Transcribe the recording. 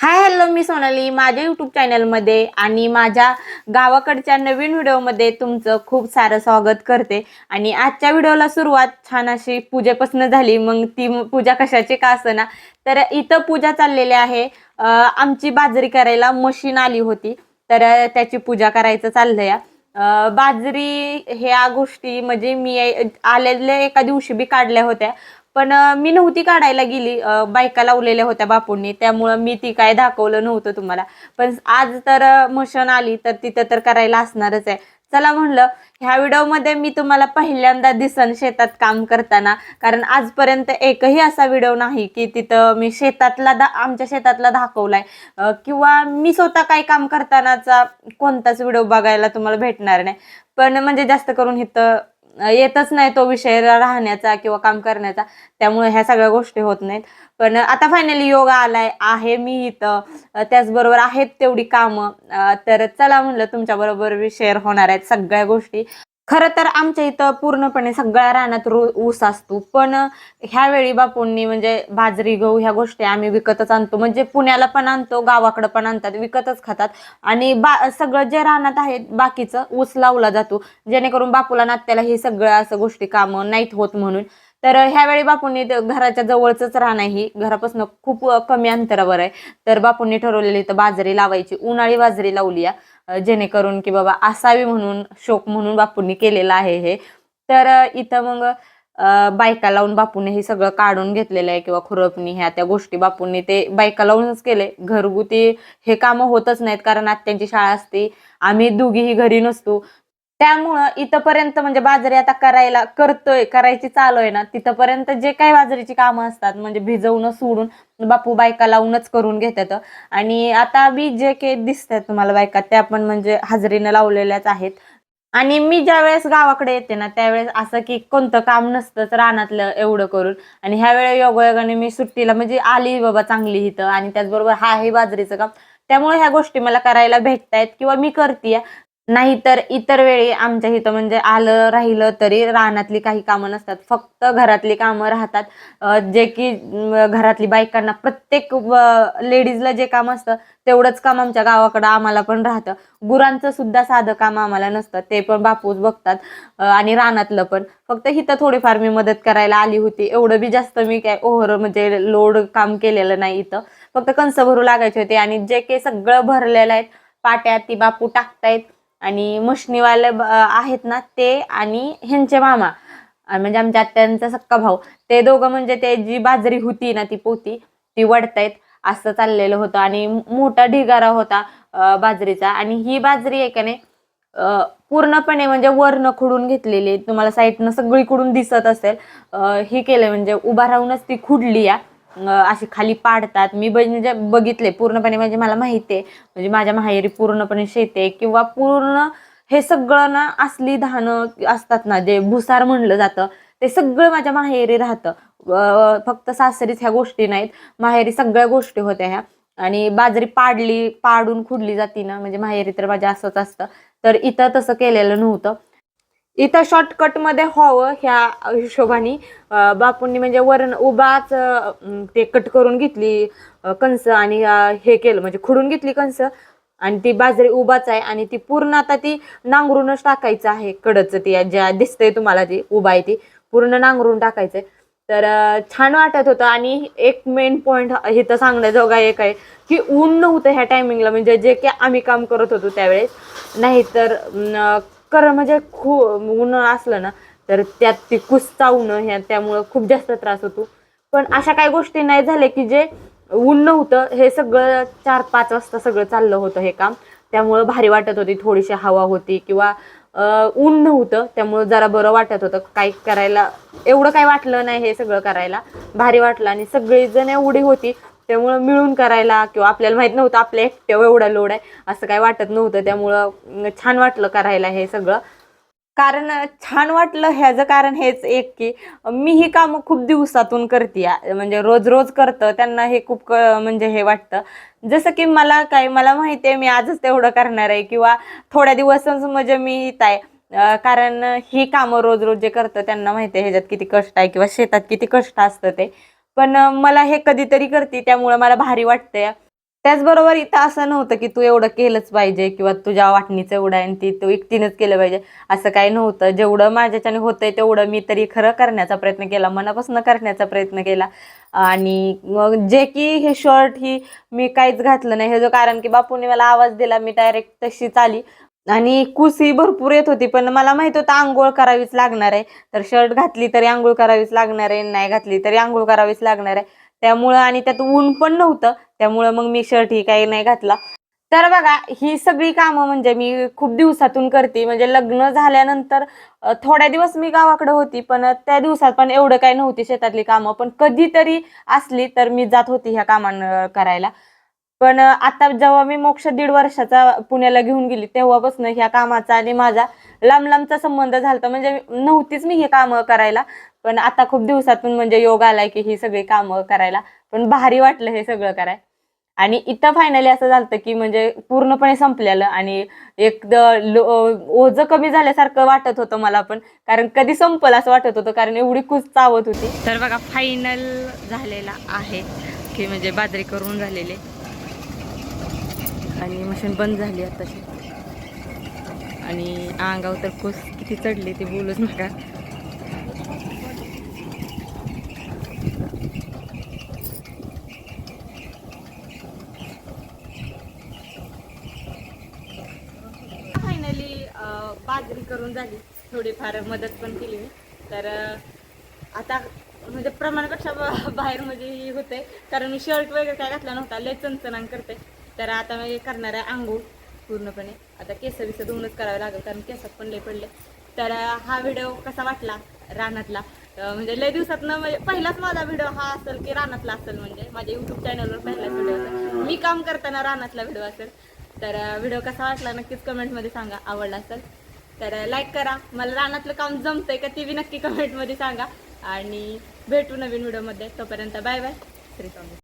Hi hello मी सोनाली. माझ्या YouTube चॅनलमध्ये आणि माझ्या गावाकडच्या नवीन व्हिडिओमध्ये तुमचं खूप सारं स्वागत करते. आणि आजच्या व्हिडिओला सुरुवात छान अशी पूजेपासून झाली. मग ती पूजा कशाची का ना तर इथं पूजा चाललेली आहे. आमची बाजरी करायला मशीन आली होती. तर त्याची पूजा करायचं चाललंय. या बाजरी ह्या गोष्टी म्हणजे मी आलेल्या एका दिवशी बी काढल्या होत्या. पण मी नव्हती काढायला गेली. बायका लावलेल्या होत्या बापूंनी. त्यामुळं मी ती काय दाखवलं नव्हतं तुम्हाला. पण आज तर मशन आली तर तिथं तर करायला असणारच आहे. चला म्हणलं ह्या व्हिडिओमध्ये मी तुम्हाला पहिल्यांदा दिसन शेतात काम करताना. कारण आजपर्यंत एकही असा व्हिडिओ नाही की तिथं मी शेतातला दा आमच्या शेतातला दाखवलाय. किंवा मी स्वतः काही काम करतानाचा कोणताच व्हिडिओ बघायला तुम्हाला भेटणार नाही. पण म्हणजे जास्त करून इथं येतच नाही तो विषय राहण्याचा किंवा काम करण्याचा. त्यामुळे ह्या सगळ्या गोष्टी होत नाहीत. पण आता फायनली योगा आलाय आहे मी इथं. त्याचबरोबर आहेत तेवढी कामं. तर चला म्हणलं तुमच्याबरोबर शेअर होणार आहेत सगळ्या गोष्टी. खरं तर आमच्या इथं पूर्णपणे सगळ्या रानात रो ऊस असतो. पण ह्यावेळी बापूंनी म्हणजे बाजरी गहू ह्या गोष्टी आम्ही विकतच आणतो. म्हणजे पुण्याला पण आणतो गावाकडं पण आणतात विकतच खातात. आणि बा सगळं जे रानात आहे बाकीचं ऊस लावला जातो. जेणेकरून बापूला नात्याला हे सगळं असं गोष्टी कामं नाहीत होत म्हणून. तर ह्यावेळी बापूंनी घराच्या जवळचंच राहणं आहे ही. घरापासून खूप कमी अंतरावर आहे. तर बापूंनी ठरवलेली तर बाजरी लावायची. उन्हाळी बाजरी लावली आहे जेणेकरून की बाबा असावी म्हणून शोक म्हणून बापूंनी केलेलं आहे हे. तर इथं मग बायका लावून बापूने हे सगळं काढून घेतलेलं आहे किंवा खुरपणी ह्या त्या गोष्टी बापूंनी ते बायका लावूनच केले. घरगुती हे कामं होतच नाहीत कारण आत्यांची शाळा असते. आम्ही दोघीही घरी नसतो. त्यामुळं इथंपर्यंत म्हणजे बाजरी आता करायला करतोय करायची चालू आहे ना तिथंपर्यंत जे काही बाजरीची कामं असतात म्हणजे भिजवणं सोडून बापू बायका लावूनच करून घेतात. आणि आता बी जे काही दिसतात तुम्हाला बायका त्या पण म्हणजे हजेरीनं लावलेल्याच आहेत. आणि मी ज्या वेळेस गावाकडे येते ना त्यावेळेस असं की कोणतं काम नसतंच रानातलं एवढं करून. आणि ह्या वेळेला योगायोगाने मी सुट्टीला म्हणजे आली बाबा चांगली इथं. आणि त्याचबरोबर हा आहे बाजरीचं काम. त्यामुळे ह्या गोष्टी मला करायला भेटतायत किंवा मी करते नाहीतर इतर वेळी आमच्या इथं म्हणजे आलं राहिलं तरी रानातली काही कामं नसतात. फक्त घरातली कामं राहतात. जे की घरातली बायकांना प्रत्येक लेडीजला जे काम असतं तेवढंच काम आमच्या गावाकडं आम्हाला पण राहतं. गुरांचं सुद्धा साधं काम आम्हाला नसतं. ते पण बापूच बघतात. आणि रानातलं पण. फक्त इथं थोडीफार मी मदत करायला आली होती. एवढं बी जास्त मी काय ओव्हर म्हणजे लोड काम केलेलं नाही इथं. फक्त कंस भरू लागायचे होते. आणि जे काही सगळं भरलेलं आहेत पाट्या ती बापू टाकतायत. आणि मशनीवाले आहेत ना ते आणि ह्यांचे मामा. म्हणजे आमच्या आत्यांचा सक्का भाऊ. ते दोघं म्हणजे ते जी बाजरी होती ना ती पोती ती वडतायत. असं चाललेलं होतं आणि मोठा ढिगारा होता बाजरीचा. आणि ही बाजरी आहे का नाही पूर्णपणे म्हणजे वरनं खुडून घेतलेली तुम्हाला साईडनं सगळीकडून दिसत असेल. हे केलं म्हणजे उभा राहूनच ती खुडली या. अशी खाली पाडतात. मी म्हणजे बघितले पूर्णपणे म्हणजे मला माहिती आहे म्हणजे माझ्या माहेरी पूर्णपणे शेते किंवा पूर्ण हे सगळं ना असली धानं असतात ना जे भुसार म्हणलं जातं ते सगळं माझ्या माहेरी राहतं. फक्त सासरीच ह्या गोष्टी नाहीत. माहेरी सगळ्या गोष्टी होत्या ह्या. आणि बाजरी पाडली पाडून खुडली जाती ना म्हणजे माहेरी तर माझ्या असंच असतं. तर इथं तसं केलेलं नव्हतं. इथं शॉर्टकटमध्ये व्हावं ह्या हिशोबाने. बापूंनी म्हणजे वरण उभाच ते कट करून घेतली कंस आणि हे केलं म्हणजे खुडून घेतली कंस. आणि ती बाजरी उभाच आहे आणि ती पूर्ण आता ती नांगरूनच टाकायचं आहे कडचं ती ज्या दिसतंय तुम्हाला ती उभा आहे ती पूर्ण नांगरून टाकायचंय. तर छान वाटत होतं आणि एक मेन पॉईंट इथं सांगण्याजोगा एक आहे की ऊन नव्हतं ह्या टायमिंगला म्हणजे जे की आम्ही काम करत होतो त्यावेळेस. नाहीतर कर म्हणजे खू ऊन असलं ना तर त्यात ती कुसचावणं ह्या त्यामुळं खूप जास्त त्रास होतो. पण अशा काही गोष्टी नाही झाल्या की जे ऊन नव्हतं हे सगळं चार पाच वाजता सगळं चाललं होतं हे काम. त्यामुळं भारी वाटत होती थोडीशी हवा होती किंवा ऊन नव्हतं त्यामुळं जरा बरं वाटत होतं. काही करायला एवढं काही वाटलं नाही हे सगळं करायला. भारी वाटलं आणि सगळीजण एवढी होती त्यामुळं मिळून करायला किंवा आपल्याला माहीत नव्हतं आपल्या एकट्यावर एवढा लोड आहे असं काही वाटत नव्हतं. त्यामुळं छान वाटलं करायला हे सगळं. कारण छान वाटलं ह्याचं कारण हेच एक की मी ही कामं खूप दिवसातून करते. म्हणजे रोज रोज करतं. त्यांना हे खूप क- म्हणजे हे वाटतं. जसं की मला काय मला माहिती आहे मी आजच तेवढं करणार आहे किंवा थोड्या दिवसांच म्हणजे मी इथं आहे. कारण ही कामं रोज रोज जे करतं त्यांना माहिती आहे ह्याच्यात किती कष्ट आहे किंवा शेतात किती कष्ट असतं ते. पण मला हे कधीतरी करते त्यामुळं मला भारी वाटतंय. त्याचबरोबर इथं असं नव्हतं की तू एवढं केलंच पाहिजे किंवा तुझ्या वाटणीचं एवढं आहे ती तू एकटीनंच केलं पाहिजे. असं काही नव्हतं. जेवढं माझ्याच्याने होतंय तेवढं मी तरी खरं करण्याचा प्रयत्न केला. मनापासून करण्याचा प्रयत्न केला. आणि मग जे की हे शर्ट ही मी काहीच घातलं नाही. हे जो कारण की बापूने मला आवाज दिला मी डायरेक्ट तशीच आली. आणि कुसी भरपूर येत होती पण मला माहीत होतं आंघोळ करावीच लागणार आहे. तर शर्ट घातली तरी आंघोळ करावीच लागणार आहे नाही घातली तरी आंघोळ करावीच लागणार आहे. त्यामुळं आणि त्यात ऊन पण नव्हतं त्यामुळं मग मी शर्ट ही काही नाही घातला. तर बघा ही सगळी कामं म्हणजे मी खूप दिवसातून करते. म्हणजे लग्न झाल्यानंतर थोड्या दिवस मी गावाकडे होती पण त्या दिवसात पण एवढं काही नव्हती शेतातली कामं. पण कधीतरी असली तर मी जात होती ह्या कामां करायला. पण आता जेव्हा मी मोक्ष दीड वर्षाचा पुण्याला घेऊन गेली तेव्हापासून ह्या कामाचा आणि माझा लांब लांबचा संबंध झाला म्हणजे नव्हतीच मी हे कामं करायला पण आता खूप दिवसातून म्हणजे योग आलाय की ही सगळी कामं करायला पण भारी वाटलं हे सगळं कराय. आणि इथं फायनली असं झालं की म्हणजे पूर्णपणे संपलेलं आणि एक ओझं कमी झाल्यासारखं वाटत होतं मला पण कारण कधी संपल असं वाटत होतं कारण एवढी कुच चावत होती. तर बघा फायनल झालेला आहे की म्हणजे बाजरी करून झालेले. आणि मशीन बंद झाली आताशी. आणि अंगावर तर कोस किती चढली ते बोलूच नका. फायनली बाजरी करून झाली. थोडीफार मदत पण केली मी. तर आता म्हणजे प्रमाणापेक्षा बाहेर म्हणजे होते कारण मी शर्ट वगैरे काय घातला नव्हता. लय चणचणांग करते तर आता मी करणार आहे आंघोळ पूर्णपणे. आता केस विस धुवूनच करावं लागेल कारण केसात पण लय पडले. तर हा व्हिडिओ कसा वाटला? रानातला. म्हणजे लय दिवसात म्हणजे पहिलाच माझा व्हिडिओ हा असेल की रानातला असेल म्हणजे. माझ्या युट्यूब चॅनलवर पहिलाच व्हिडिओ असेल. मी काम करताना रानातला व्हिडिओ असेल. तर व्हिडिओ कसा वाटला नक्कीच कमेंटमध्ये सांगा. आवडला असेल तर लाईक करा. मला रानातलं काम जमतंय का ते बी नक्की कमेंटमध्ये सांगा. आणि भेटू नवीन व्हिडिओमध्ये. तोपर्यंत बाय बाय. श्री स्वामी.